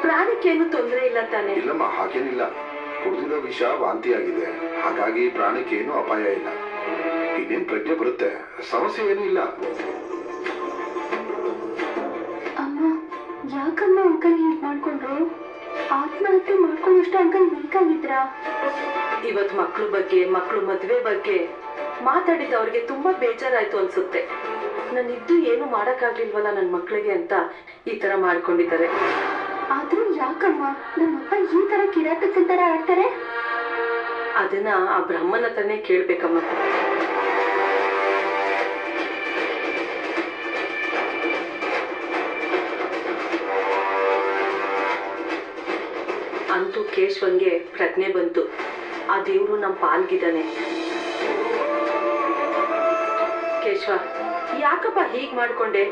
ಪ್ರಾಣಕ್ಕೇನು ತೊಂದರೆ ಇಲ್ಲ ತಾನೆ? ಇಲ್ಲಮ್ಮ ಹಾಗೇನಿಲ್ಲ. ಕುಡಿದಿರೋ ವಿಷ ವಾಂತಿ ಆಗಿದೆ ಹಾಗಾಗಿ ಪ್ರಾಣಕ್ಕೆ ಏನೂ ಅಪಾಯ ಇಲ್ಲ. ಇನ್ನೇನ್ ಪ್ರಜ್ಞೆ ಬರುತ್ತೆ? ಸಮಸ್ಯೆ ಏನೂ ಇಲ್ಲ. ಅಮ್ಮ ಯಾಕಮ್ಮ ಅಂಕಲ್ ಹೀಗ್ ಮಾಡ್ಕೊಂಡ್ರು? ಆತ್ಮಹತ್ಯೆ ಮಾಡ್ಕೊಂಡಷ್ಟು ಅಂಕಲ್ ವೀಕ್ ಆಗಿದ್ರಾ? ಇವತ್ ಮಕ್ಳ ಬಗ್ಗೆ ಮಕ್ಳು ಮದ್ವೆ ಬಗ್ಗೆ ಮಾತಾಡಿದ ಅವ್ರಿಗೆ ತುಂಬಾ ಬೇಜಾರಾಯ್ತು ಅನ್ಸುತ್ತೆ. ನಾನಿದ್ದು ಏನು ಮಾಡಕ್ಕಾಗ್ಲಿಲ್ವಲ್ಲ ನನ್ನ ಮಕ್ಕಳಿಗೆ ಅಂತ ಈ ತರ ಮಾಡ್ಕೊಂಡಿದ್ದಾರೆ. ಆದ್ರೂ ಯಾಕಮ್ಮ ನಮ್ಮಪ್ಪ ಈ ತರ ಕಿರಾತಕನ್ ತರ ಆಡ್ತಾರೆ ಅದನ್ನ ಆ ಬ್ರಹ್ಮನ ಹತ್ರನೇ ಕೇಳ್ಬೇಕಮ್ಮ. ಅಂತೂ ಕೇಶವಂಗೆ ಪ್ರಜ್ಞೆ ಬಂತು. ಆ ದೇವ್ರು ನಮ್ಮ ಪಾಲ್ಗಿದ್ದಾನೆ. ಕೇಶವ ಯಾಕಪ್ಪ ಹೀಗ್ ಮಾಡ್ಕೊಂಡೆ?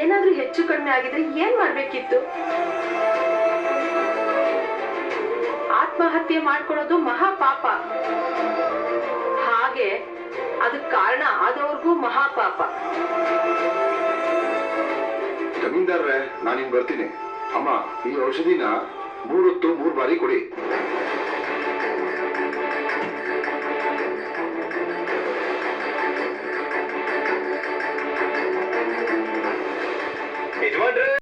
ಏನಾದ್ರೂ ಹೆಚ್ಚು ಕಡಿಮೆ ಆಗಿದ್ರೆ ಏನ್ ಮಾಡ್ಬೇಕಿತ್ತು? ಆತ್ಮಹತ್ಯೆ ಮಾಡ್ಕೊಳ್ಳೋದು ಮಹಾಪಾಪ. ಹಾಗೆ ಅದಕ್ ಕಾರಣ ಆದವ್ರಿಗೂ ಮಹಾಪಾಪ. ಜಮೀನ್ದಾರ್ರೆ ನಾನಿನ್ ಬರ್ತೀನಿ. ಅಮ್ಮ, ಈ ಔಷಧಿನ ಮೂರೊತ್ತು ಮೂರ್ ಬಾರಿ ಕೊಡಿ.